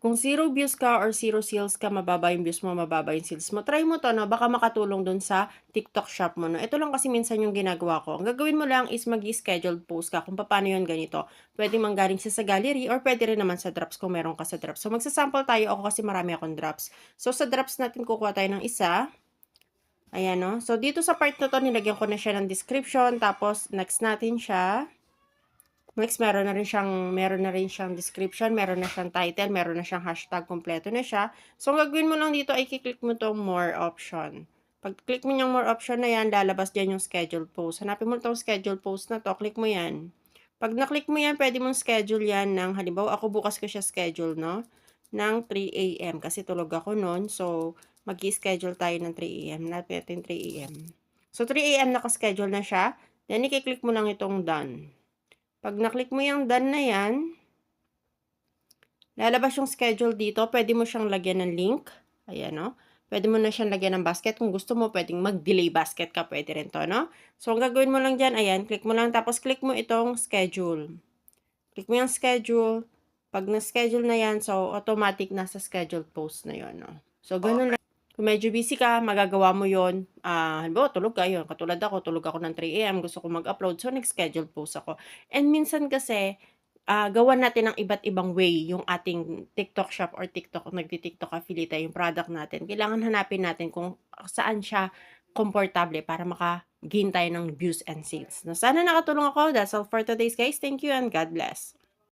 Kung zero views ka or zero sales ka, mababa yung views mo, mababa yung sales mo. Try mo to, no? Baka makatulong dun sa TikTok shop mo, no? Ito lang kasi minsan yung ginagawa ko. Ang gagawin mo lang is mag-scheduled post ka kung paano yun ganito. Pwede manggaling siya sa gallery or pwede rin naman sa drops kung meron ka sa drops. So, magsasample tayo ako kasi marami akong drops. So, sa drops natin kukuha tayo ng isa. Ayan, no? So, dito sa part na to, nilagyan ko na siya ng description. Tapos, next natin siya. Next, meron na rin siyang, meron na rin siyang description, meron na siyang title, meron na siyang hashtag, kompleto na siya. So, ang gagawin mo lang dito ay kiklik mo tong more option. Pag click mo yung more option na yan, lalabas dyan yung schedule post. Hanapin mo tong schedule post na to, click mo yan. Pag na-click mo yan, pwede mong schedule yan ng, halimbawa, ako bukas ko siya schedule, no? Ng 3 a.m. Kasi tulog ako noon. So, mag schedule tayo ng 3 a.m. Natin 3 a.m. So, 3 a.m. naka-schedule na siya. Then, i-click mo lang itong done. Pag na-click mo yung done na yan, lalabas yung schedule dito. Pwede mo siyang lagyan ng link. Ayan, no? Pwede mo na siyang lagyan ng basket. Kung gusto mo, pwedeng mag-delay basket ka. Pwede rin to, no? So, ang gagawin mo lang dyan, ayan, click mo lang. Tapos, click mo itong schedule. Click mo yung schedule. Pag na-schedule na yan, so, automatic nasa scheduled post na yon no? So, ganun lang. Kung medyo busy ka, magagawa mo yon Ah, halimbawa, tulog ka yun. Katulad ako, tulog ako ng 3 a.m. Gusto ko mag-upload. So, nag-schedule post ako. And minsan kasi, ah gawan natin ng iba't ibang way yung ating TikTok shop or TikTok, nagti-TikTok affiliate yung product natin. Kailangan hanapin natin kung saan siya komportable para maka-gain tayo ng views and sales. No, sana nakatulong ako. That's all for today's guys. Thank you and God bless.